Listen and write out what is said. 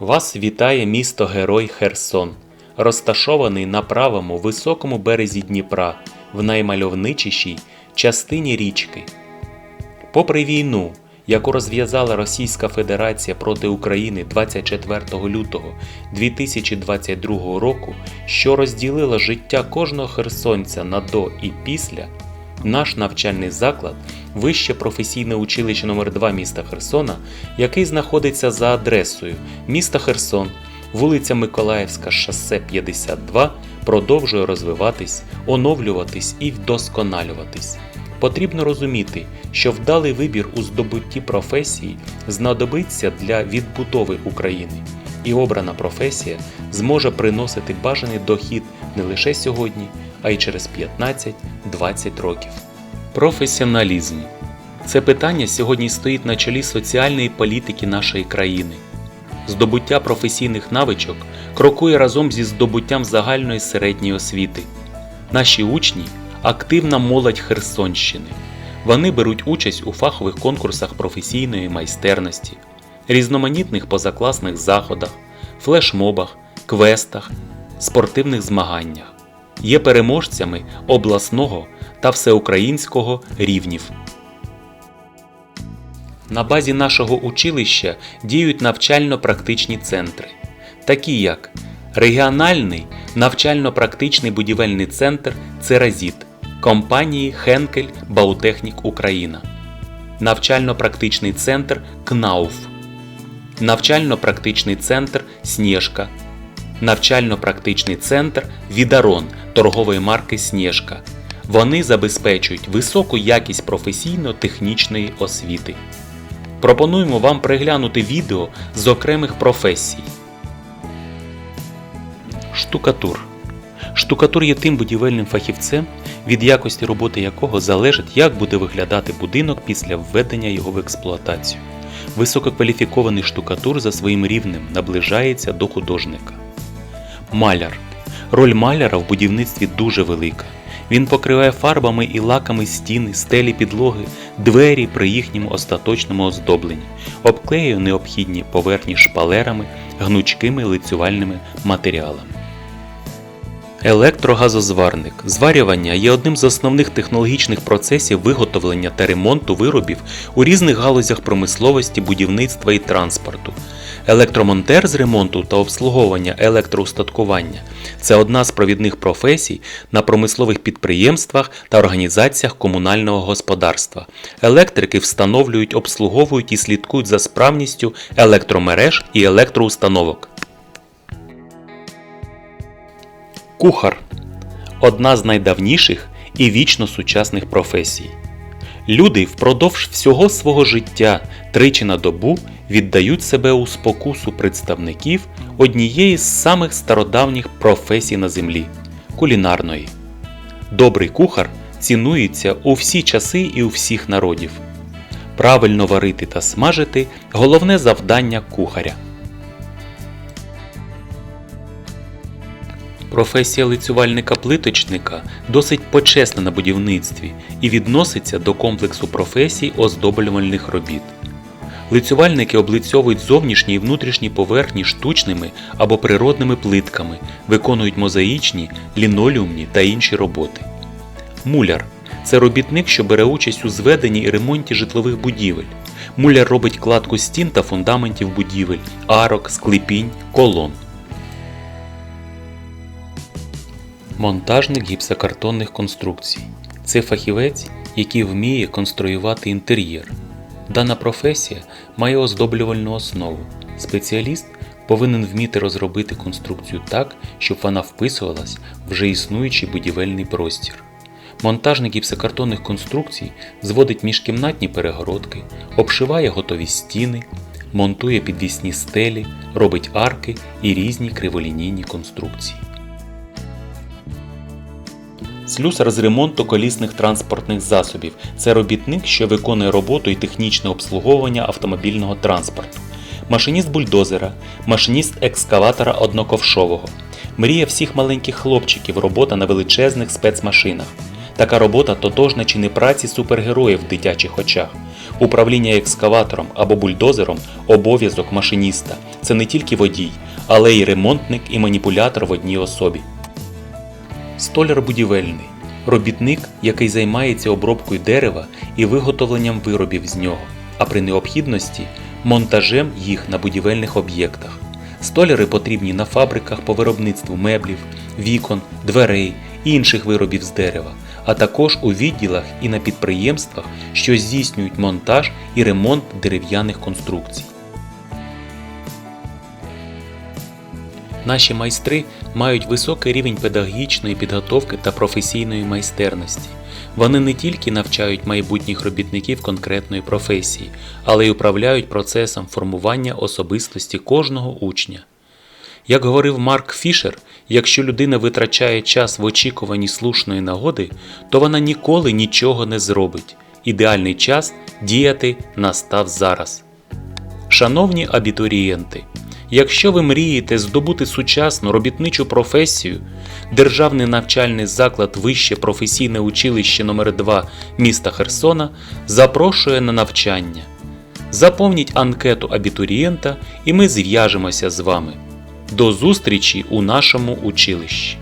Вас вітає місто Герой Херсон, розташований на правому високому березі Дніпра, в наймальовничішій частині річки. Попри війну, яку розв'язала Російська Федерація проти України 24 лютого 2022 року, що розділила життя кожного херсонця на до і після, наш навчальний заклад Вище професійне училище номер 2 міста Херсона, який знаходиться за адресою міста Херсон, вулиця Миколаївська, шосе 52, продовжує розвиватись, оновлюватись і вдосконалюватись. Потрібно розуміти, що вдалий вибір у здобутті професії знадобиться для відбудови України, і обрана професія зможе приносити бажаний дохід не лише сьогодні, а й через 15-20 років. Професіоналізм це питання сьогодні стоїть на чолі соціальної політики нашої країни. Здобуття професійних навичок крокує разом зі здобуттям загальної середньої освіти. Наші учні активна молодь Херсонщини. Вони беруть участь у фахових конкурсах професійної майстерності, різноманітних позакласних заходах, флешмобах, квестах, спортивних змаганнях. Є переможцями обласного та всеукраїнського рівнів. На базі нашого училища діють навчально-практичні центри, такі як регіональний навчально-практичний будівельний центр Церазіт компанії Хенкель Баутехнік Україна, навчально-практичний центр КНАУФ, навчально-практичний центр Снєжка, навчально-практичний центр Відарон торгової марки Снєжка. Вони забезпечують високу якість професійно-технічної освіти. Пропонуємо вам переглянути відео з окремих професій. Штукатур. Штукатур є тим будівельним фахівцем, від якості роботи якого залежить, як буде виглядати будинок після введення його в експлуатацію. Висококваліфікований штукатур за своїм рівнем наближається до художника. Маляр. Роль маляра в будівництві дуже велика. Він покриває фарбами і лаками стіни, стелі підлоги, двері при їхньому остаточному оздобленні, обклеює необхідні поверхні шпалерами, гнучкими лицювальними матеріалами. Електрогазозварник. Зварювання є одним з основних технологічних процесів виготовлення та ремонту виробів у різних галузях промисловості, будівництва і транспорту. Електромонтер з ремонту та обслуговування електроустаткування це одна з провідних професій на промислових підприємствах та організаціях комунального господарства. Електрики встановлюють, обслуговують і слідкують за справністю електромереж і електроустановок. Кухар одна з найдавніших і вічно сучасних професій. Люди впродовж всього свого життя тричі на добу віддають себе у спокусу представників однієї з самих стародавніх професій на землі кулінарної. Добрий кухар цінується у всі часи і у всіх народів. Правильно варити та смажити головне завдання кухаря. Професія лицювальника-плиточника досить почесна на будівництві і відноситься до комплексу професій оздоблювальних робіт. Лицювальники облицьовують зовнішні і внутрішні поверхні штучними або природними плитками, виконують мозаїчні, лінолеумні та інші роботи. Муляр це робітник, що бере участь у зведенні і ремонті житлових будівель. Муляр робить кладку стін та фундаментів будівель, арок, склепінь, колон. Монтажник гіпсокартонних конструкцій. Це фахівець, який вміє конструювати інтер'єр. Дана професія має оздоблювальну основу. Спеціаліст повинен вміти розробити конструкцію так, щоб вона вписувалась в вже існуючий будівельний простір. Монтажник гіпсокартонних конструкцій зводить міжкімнатні перегородки, обшиває готові стіни, монтує підвісні стелі, робить арки і різні криволінійні конструкції. Слюсар з ремонту колісних транспортних засобів це робітник, що виконує роботу і технічне обслуговування автомобільного транспорту. Машиніст бульдозера, машиніст екскаватора одноковшового. Мрія всіх маленьких хлопчиків робота на величезних спецмашинах. Така робота тотожна чи не праці супергероїв в дитячих очах. Управління екскаватором або бульдозером обов'язок машиніста це не тільки водій, але й ремонтник і маніпулятор в одній особі. Столяр будівельний робітник, який займається обробкою дерева і виготовленням виробів з нього, а при необхідності монтажем їх на будівельних об'єктах. Столяри потрібні на фабриках по виробництву меблів, вікон, дверей і інших виробів з дерева, а також у відділах і на підприємствах, що здійснюють монтаж і ремонт дерев'яних конструкцій. Наші майстри мають високий рівень педагогічної підготовки та професійної майстерності. Вони не тільки навчають майбутніх робітників конкретної професії, але й управляють процесом формування особистості кожного учня. Як говорив Марк Фішер, якщо людина витрачає час в очікуванні слушної нагоди, то вона ніколи нічого не зробить. Ідеальний час діяти настав зараз. Шановні абітурієнти, якщо ви мрієте здобути сучасну робітничу професію, Державний навчальний заклад Вище професійне училище номер 2 міста Херсона запрошує на навчання. Заповніть анкету абітурієнта і ми зв'яжемося з вами. До зустрічі у нашому училищі!